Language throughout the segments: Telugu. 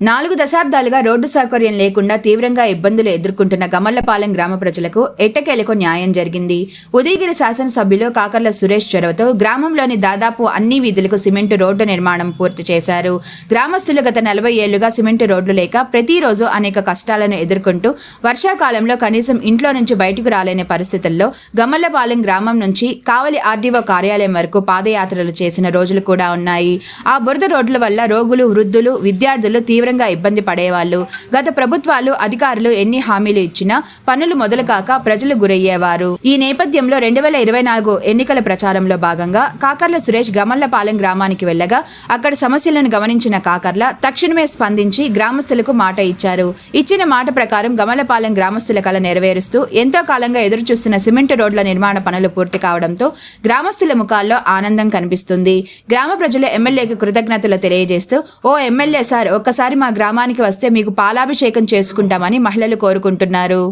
నాలుగు దశాబ్దాలుగా రోడ్డు సౌకర్యం లేకుండా తీవ్రంగా ఇబ్బందులు ఎదుర్కొంటున్న గమల్లపాలెం గ్రామ ప్రజలకు ఎట్టకేలకు న్యాయం జరిగింది. ఉదయగిరి శాసనసభ్యులు కాకర్ల సురేష్ చొరవతో గ్రామంలోని దాదాపు అన్ని వీధులకు సిమెంటు రోడ్డు నిర్మాణం పూర్తి చేశారు. గ్రామస్తులు గత నలభై ఏళ్ళుగా సిమెంటు రోడ్లు లేక ప్రతిరోజు అనేక కష్టాలను ఎదుర్కొంటూ వర్షాకాలంలో కనీసం ఇంట్లో నుంచి బయటకు రాలేని పరిస్థితుల్లో గమల్లపాలెం గ్రామం నుంచి కావలి ఆర్డీఓ కార్యాలయం వరకు పాదయాత్రలు చేసిన రోజులు కూడా ఉన్నాయి. ఆ బురద రోడ్ల వల్ల రోగులు వృద్ధులు విద్యార్థులు తీవ్ర తీవ్రంగా ఇబ్బంది పడేవాళ్ళు. గత ప్రభుత్వాలు అధికారులు ఎన్ని హామీలు ఇచ్చినా పనులు మొదలు కాక ప్రజలు గురయ్యేవారు. ఈ నేపథ్యంలో రెండు వేల ఇరవై నాలుగు ఎన్నికల ప్రచారంలో భాగంగా కాకర్ల సురేష్ గమల్లపాలెం గ్రామానికి వెళ్ళగా అక్కడ సమస్యలను గమనించిన కాకర్ల తక్షణమే స్పందించి గ్రామస్తులకు మాట ఇచ్చారు. ఇచ్చిన మాట ప్రకారం గమల్లపాలెం గ్రామస్తుల కళ నెరవేరుస్తూ ఎంతో కాలంగా ఎదురుచూస్తున్న సిమెంట్ రోడ్ల నిర్మాణ పనులు పూర్తి కావడంతో గ్రామస్తుల ముఖాల్లో ఆనందం కనిపిస్తుంది. గ్రామ ప్రజలు ఎమ్మెల్యేకి కృతజ్ఞతలు తెలియజేస్తూ ఓ ఎమ్మెల్యే సార్ ఒక్కసారి మా గ్రామానికి వస్తే మీకు పాలాభిషేకం చేసుకుంటామని మహిళలు కోరుకుంటున్నారు.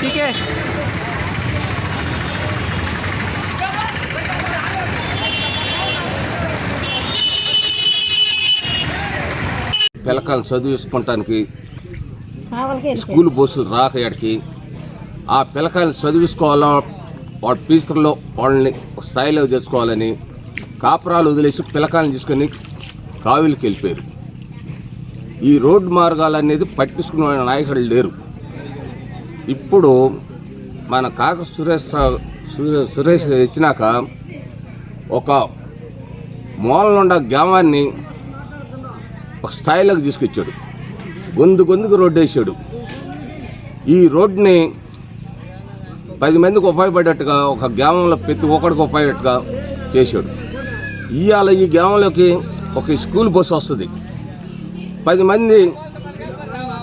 అపరాలే పిల్లకాయలు చదివించుకోవటానికి స్కూల్ బస్సులు రాక ఎక్కడికి ఆ పిల్లకాయలు చదివించుకోవాలా వాళ్ళ టీచర్లో వాళ్ళని ఒక స్థాయిలో చేసుకోవాలని కాపురాలు వదిలేసి పిల్లకాయలను తీసుకొని కావిలికి వెళ్ళిపోయారు. ఈ రోడ్డు మార్గాలు అనేది పట్టించుకునే నాయకులు లేరు. ఇప్పుడు మన కాక సురేష్ సురే- సురేష్ ఇచ్చినాక ఒక మూలనుండ గ్రామాన్ని ఒక స్థాయిలోకి తీసుకొచ్చాడు. గొంతు గొంతుకు రోడ్డు వేసాడు. ఈ రోడ్డుని పది మందికి ఉపయోగపడేట్టుగా ఒక గ్రామంలో ప్రతి ఒక్కడికి ఉపయోగపడేట్టుగా చేశాడు. ఇవాళ ఈ గ్రామంలోకి ఒక స్కూల్ బస్సు వస్తుంది. పది మంది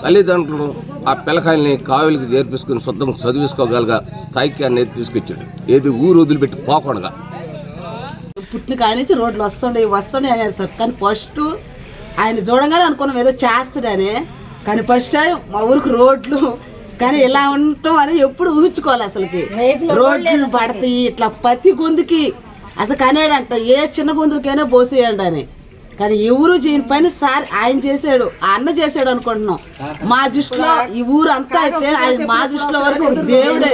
తల్లిదండ్రులు ఆ పిల్లకాయల్ని కావులకి చేర్పించుకుని శుద్ధం చదివించుకోగలగా స్థాయికి అనేది తీసుకొచ్చాడు. ఏది ఊరు వదిలిపెట్టి పోకుండా. పుట్టిన కాడి నుంచి రోడ్లు వస్తుండే వస్తుండే అనేది సార్. కానీ ఫస్ట్ ఆయన చూడంగానే అనుకున్నాం ఏదో చేస్తాడని. కానీ ఫస్ట్ మా ఊరికి రోడ్లు కానీ ఇలా ఉంటాం అని ఎప్పుడు ఊహించుకోవాలి అసలుకి. రోడ్లు పడతాయి ఇట్లా ప్రతి గొంతుకి. అసలు కనేడంట ఏ చిన్న గొంతుకైనా పోసేయండి అని కానీ ఎవరు చేయని పని సార్ ఆయన చేసాడు ఆ అన్న చేసాడు అనుకుంటున్నాం. మా దృష్టిలో ఈ ఊరు అంతా అయితే ఆయన మా దృష్టిలో వరకు ఒక దేవుడే.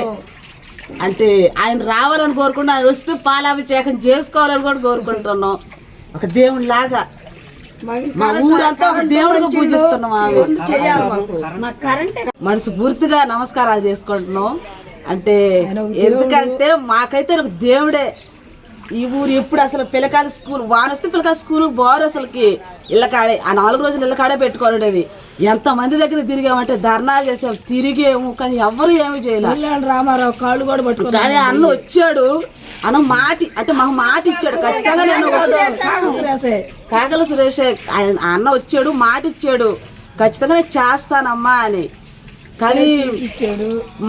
అంటే ఆయన రావాలని కోరుకుంటూ ఆయన వస్తే పాలాభిషేకం చేసుకోవాలని కూడా కోరుకుంటున్నాం. ఒక దేవుని లాగా మా ఊరంతా ఒక దేవుడిగా పూజిస్తున్నాం ఆమె. మనసు పూర్తిగా నమస్కారాలు చేసుకుంటున్నాం. అంటే ఎందుకంటే మాకైతే ఒక దేవుడే. ఈ ఊరు ఎప్పుడు అసలు పిల్లకాయల స్కూల్ వానొస్తే పిల్లకాయల స్కూల్ బారు అసలుకి ఇళ్ళ కాడే ఆ నాలుగు రోజులు ఇళ్ళ కాడే పెట్టుకోలేది ఎంత మంది దగ్గర తిరిగామంటే ధర్నాలు చేసాం తిరిగేము కానీ ఎవరు ఏమి చేయలేదు రామారావు కాళ్ళు కూడా పట్టుకుని కానీ అన్న వచ్చాడు అన్న మాటి అంటే మాకు మాట ఇచ్చాడు ఖచ్చితంగా నేను కాకల సురేష్. అన్న వచ్చాడు మాట ఇచ్చాడు ఖచ్చితంగా నేను చేస్తానమ్మా అని. కానీ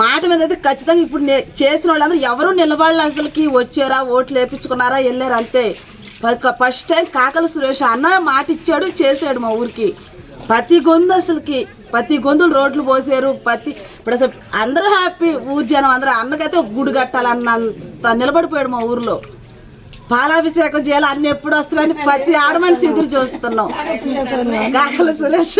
మాట మీద అయితే ఖచ్చితంగా ఇప్పుడు చేసిన వాళ్ళందరూ ఎవరు నిలబడాలి అసలుకి వచ్చారా ఓట్లు వేపించుకున్నారా వెళ్ళారు అంతే. ఫస్ట్ టైం కాకల సురేష్ అన్న మాట ఇచ్చాడు చేశాడు మా ఊరికి. ప్రతి గొంతు అసలుకి ప్రతి గొంతులు రోడ్లు పోసారు ప్రతి ఇప్పుడు అసలు అందరూ హ్యాపీ ఊరు జనం అందరూ అన్నకైతే ఒక గుడి కట్టాలన్నంత నిలబడిపోయాడు మా ఊర్లో. పాలాభిషేకం చేయాలి అన్ని ఎప్పుడు వస్తారని ప్రతి ఆడమనిషి ఎదురు చూస్తున్నాం. కాకల Suresh.